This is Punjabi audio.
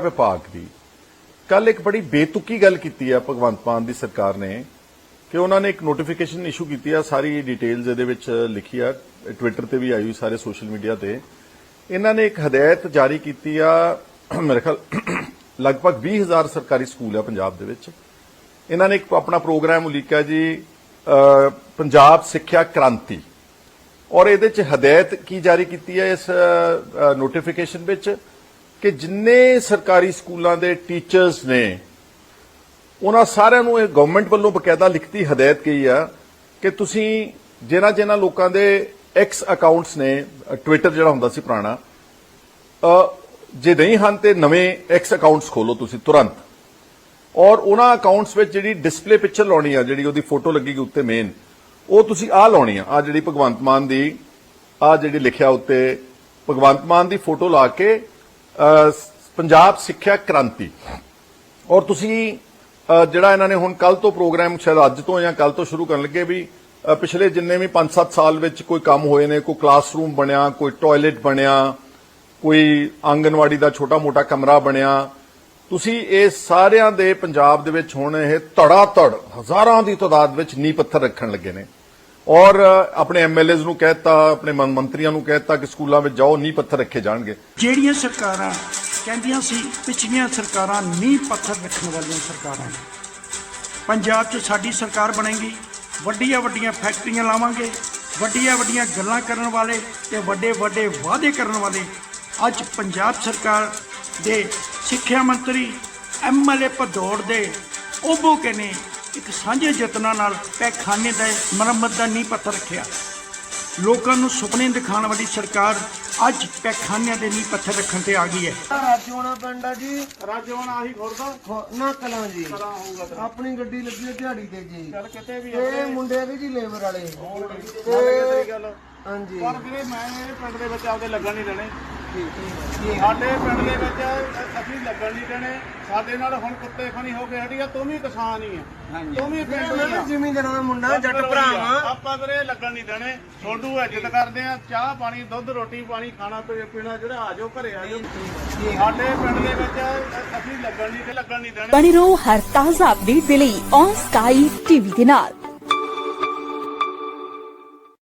ਵਿਭਾਗ ਦੀ। ਕੱਲ ਇੱਕ ਬੜੀ ਬੇਤੁਕੀ ਗੱਲ ਕੀਤੀ ਆ ਭਗਵੰਤ ਮਾਨ ਦੀ ਸਰਕਾਰ ਨੇ ਕਿ ਉਹਨਾਂ ਨੇ ਇੱਕ ਨੋਟੀਫਿਕੇਸ਼ਨ ਇਸ਼ੂ ਕੀਤੀ ਆ, ਸਾਰੀ ਡਿਟੇਲਸ ਇਹਦੇ ਵਿੱਚ ਲਿਖੀ ਆ ਟਵਿੱਟਰ ਤੇ ਵੀ ਆਈ ਹੋਈ ਸਾਰੇ ਸੋਸ਼ਲ ਮੀਡੀਆ ਤੇ। ਇਹਨਾਂ ਨੇ ਇੱਕ ਹਦਾਇਤ ਜਾਰੀ ਕੀਤੀ ਆ, ਮੇਰੇ ਖਿਆਲ ਲਗਭਗ 20000 ਸਰਕਾਰੀ ਸਕੂਲ ਆ ਪੰਜਾਬ ਦੇ ਵਿੱਚ। ਇਹਨਾਂ ਨੇ ਇੱਕ ਆਪਣਾ ਪ੍ਰੋਗਰਾਮ ਉਲੀਕਿਆ ਜੀ ਪੰਜਾਬ ਸਿੱਖਿਆ ਕ੍ਰਾਂਤੀ। ਔਰ ਇਹਦੇ ਚ ਹਦਾਇਤ ਕੀ ਜਾਰੀ ਕੀਤੀ ਹੈ ਇਸ ਨੋਟੀਫਿਕੇਸ਼ਨ ਵਿੱਚ? ਕਿ ਜਿੰਨੇ ਸਰਕਾਰੀ ਸਕੂਲਾਂ ਦੇ ਟੀਚਰਸ ਨੇ, ਉਹਨਾਂ ਸਾਰਿਆਂ ਨੂੰ ਇਹ ਗਵਰਨਮੈਂਟ ਵੱਲੋਂ ਬਕਾਇਦਾ ਲਿਖਤੀ ਹਦਾਇਤ ਗਈ ਆ ਕਿ ਤੁਸੀਂ ਜਿਨ੍ਹਾਂ ਜਿਨ੍ਹਾਂ ਲੋਕਾਂ ਦੇ ਐਕਸ ਅਕਾਊਂਟਸ ਨੇ ਟਵਿੱਟਰ ਜਿਹੜਾ ਹੁੰਦਾ ਸੀ ਪੁਰਾਣਾ ਜੇ ਨਹੀਂ ਹਨ ਤੇ ਨਵੇਂ ਐਕਸ ਅਕਾਊਂਟਸ ਖੋਲੋ ਤੁਸੀਂ ਤੁਰੰਤ। ਔਰ ਉਹਨਾਂ ਅਕਾਊਂਟਸ ਵਿੱਚ ਜਿਹੜੀ ਡਿਸਪਲੇ ਪਿਕਚਰ ਲਾਉਣੀ ਆ, ਜਿਹੜੀ ਉਹਦੀ ਫੋਟੋ ਲੱਗੇਗੀ ਉੱਤੇ ਮੇਨ ਉਹ ਤੁਸੀਂ ਆਹ ਲਾਉਣੀ ਆ। ਆ ਜਿਹੜੀ ਭਗਵੰਤ ਮਾਨ ਦੀ ਆ ਜਿਹੜੀ ਲਿਖਿਆ ਉੱਤੇ ਭਗਵੰਤ ਮਾਨ ਦੀ ਫੋਟੋ ਲਾ ਕੇ ਪੰਜਾਬ ਸਿੱਖਿਆ ਕ੍ਰਾਂਤੀ। ਔਰ ਤੁਸੀਂ ਜਿਹੜਾ ਇਹਨਾਂ ਨੇ ਹੁਣ ਕੱਲ ਤੋਂ ਪ੍ਰੋਗਰਾਮ ਸ਼ਾਇਦ ਅੱਜ ਤੋਂ ਜਾਂ ਕੱਲ ਤੋਂ ਸ਼ੁਰੂ ਕਰਨ ਲੱਗੇ ਵੀ ਪਿਛਲੇ ਜਿੰਨੇ ਵੀ 5-7 ਸਾਲ ਵਿੱਚ ਕੋਈ ਕੰਮ ਹੋਏ ਨੇ, ਕੋਈ ਕਲਾਸਰੂਮ ਬਣਿਆ, ਕੋਈ ਟਾਇਲਟ ਬਣਿਆ, ਕੋਈ ਆਂਗਨਵਾੜੀ ਦਾ ਛੋਟਾ-ਮੋਟਾ ਕਮਰਾ ਬਣਿਆ, ਤੁਸੀਂ ਇਹ ਸਾਰਿਆਂ ਦੇ ਪੰਜਾਬ ਦੇ ਵਿੱਚ ਹੁਣ ਇਹ ਧੜਾ ਧੜ ਹਜ਼ਾਰਾਂ ਦੀ ਤਾਦਾਦ ਵਿੱਚ ਨੀਂਹ ਪੱਥਰ ਰੱਖਣ ਲੱਗੇ ਨੇ। ਔਰ ਅ, ਆਪਣੇ ਐਮਐਲਏਜ਼ ਨੂੰ ਕਹਿਤਾ ਆਪਣੇ ਮੰਤਰੀਆਂ ਨੂੰ ਕਹਿਤਾ ਕਿ ਸਕੂਲਾਂ ਵਿੱਚ ਜਾਓ ਨੀਂਹ ਪੱਥਰ ਰੱਖੇ ਜਾਣਗੇ। ਜਿਹੜੀਆਂ ਸਰਕਾਰਾਂ ਕਹਿੰਦੀਆਂ ਸੀ ਪਿਛਲੀਆਂ ਸਰਕਾਰਾਂ ਨੀਂਹ ਪੱਥਰ ਰੱਖਣ ਵਾਲੀਆਂ ਸਰਕਾਰਾਂ ਨੇ। ਪੰਜਾਬ 'ਚ ਸਾਡੀ ਸਰਕਾਰ ਬਣੇਗੀ ਵੱਡੀਆਂ ਵੱਡੀਆਂ ਫੈਕਟਰੀਆਂ ਲਾਵਾਂਗੇ ਵੱਡੀਆਂ ਵੱਡੀਆਂ ਗੱਲਾਂ ਕਰਨ ਵਾਲੇ ਤੇ ਵੱਡੇ ਵੱਡੇ ਵਾਅਦੇ ਕਰਨ ਵਾਲੇ। ਅੱਜ ਪੰਜਾਬ ਸਰਕਾਰ ਦੇ ਸਿੱਖਿਆ ਮੰਤਰੀ ਐਮਐਲਏ ਭਦੌੜ ਦੇ ਉਹ ਕੇ ਨੇ। ਇੱਕ ਸਾਂਝੇ ਯਤਨਾਂ ਨਾਲ ਪੈਖਾਨੇ ਦਾ ਮੁਰੰਮਤ ਦਾ ਨੀਂਹ ਪੱਥਰ ਰੱਖਿਆ। ਲੋਕਾਂ ਨੂੰ ਸੁਪਨੇ ਦਿਖਾਉਣ ਵਾਲੀ ਸਰਕਾਰ ਅੱਜ ਪੈਖਾਨਿਆਂ ਦੇ ਨੀਂਹ ਪੱਥਰ ਰੱਖਣ ਤੇ ਆ ਗਈ ਹੈ। ਰਾਜੋਣਾ ਪਿੰਡ ਆ ਜੀ। ਰਾਜਵਾਨ ਆਹੀ ਖੁਰਦਾ ਨਾ ਕਲਾਂ ਜੀ। ਆਪਣੀ ਗੱਡੀ ਲੱਗੀ ਹੈ ਦਿਹਾੜੀ ਤੇ ਜੀ। ਚੱਲ ਕਿਤੇ ਵੀ ਇਹ ਮੁੰਡੇ ਵੀ ਜੀ ਲੇਬਰ ਵਾਲੇ। ਹਾਂਜੀ। ਪਰ ਵੀਰੇ ਮੈਂ ਇਹ ਪਿੰਡ ਦੇ ਵਿੱਚ ਆਪਦੇ ਲੱਗਣ ਨਹੀਂ ਦੇਣੇ। ਸਾਡੇ ਪਿੰਡ ਦੇ ਵਿੱਚ ਅ- ਅਸੀਂ ਲੱਗਣ ਨਹੀਂ ਦੇਣੇ। ਸਾਡੇ ਨਾਲ ਹੁਣ ਕੁੱਤੇ ਖਾਨੀ ਹੋ ਕੇ ਹਟੀ ਆ ਤੂੰ ਵੀ ਕਿਸਾਨ ਹੀ ਆ। ਤੂੰ ਵੀ ਪਿੰਡ ਮੈਂ ਹੀ ਵੀ ਆ। ਜ਼ਿਮੀਂਦਾਰਾਂ ਦਾ ਮੁੰਡਾ ਜੱਟ ਭਰਾ ਵਾਂ। ਆਪਾਂ ਵੀਰੇ ਲੱਗਣ ਨਹੀਂ ਦੇਣੇ। ਛੋਡੂ ਇੱਜ਼ਤ ਕਰਦੇ ਆ। ਚਾਹ ਪਾਣੀ ਦੁੱਧ ਰੋਟੀ ਪਾਣੀ ਖਾਣਾ ਪੀਣਾ ਜਿਹੜਾ ਆ ਜਾਓ ਘਰੇ ਆ ਜਾਓ। ਸਾਡੇ ਪਿੰਡ ਦੇ ਵਿੱਚ ਅਸੀਂ ਲੱਗਣ ਨਹੀਂ ਲੱਗਣ ਨਹੀਂ ਦੇਣੇ। ਬਣੇ ਰਹੋ ਹਰ ਤਾਜ਼ਾ ਅਪਡੇਟ ਦੇ ਲਈ ਔਨ ਸਕਾਈ ਟੀਵੀ ਦੇ ਨਾਲ।